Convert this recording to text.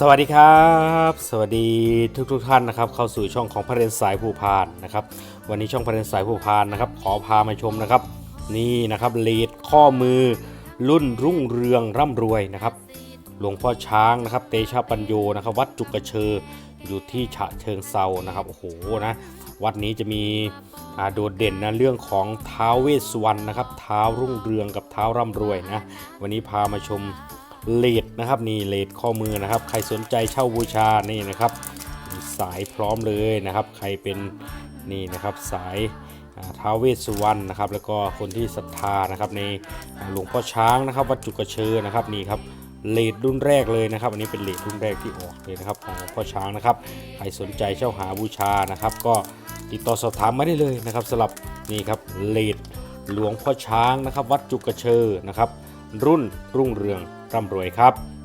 สวัสดีครับ สวัสดีทุกทุกท่านนะครับ เข้าสู่ช่องของพระเรนสายผู้พานนะครับ วันนี้ช่องพระเรนสายผู้พานนะครับ ขอพามาชมนะครับ นี่นะครับเลดข้อมือรุ่นรุ่งเรืองร่ำรวยนะครับ หลวงพ่อช้างนะครับ เตชะปัญโยนะครับ วัดจุกกระเชออยู่ที่ฉะเชิงเซานะครับโอ้โหนะวัดนี้จะมีโดดเด่นนะเรื่องของท้าวเวสวรรณนะครับเท้ารุ่งเรืองกับเท้าร่ำรวยนะวันนี้พามาชม เลดนะครับนี่เลดข้อมือนะครับ ใครสนใจเช่าบูชานี่นะครับ สายพร้อมเลยนะครับ ใครเป็นนี่นะครับสายท้าวเวสสุวรรณนะครับ แล้วก็คนที่ศรัทธานะครับ ในหลวงพ่อช้างนะครับ วัดจุกระเชอนะครับนี่ครับเลดรุ่นแรกเลยนะครับ อันนี้เป็นเลดรุ่นแรกที่ออกเลยนะครับของหลวงพ่อช้างนะครับ ใครสนใจเช่าหาบูชานะครับ ก็ติดต่อสอบถามมาได้เลยนะครับสำหรับนี่ครับเลดหลวงพ่อช้างนะครับ วัดจุกกระเชอนะครับ รุ่นรุ่งเรือง ร่ำรวยครับ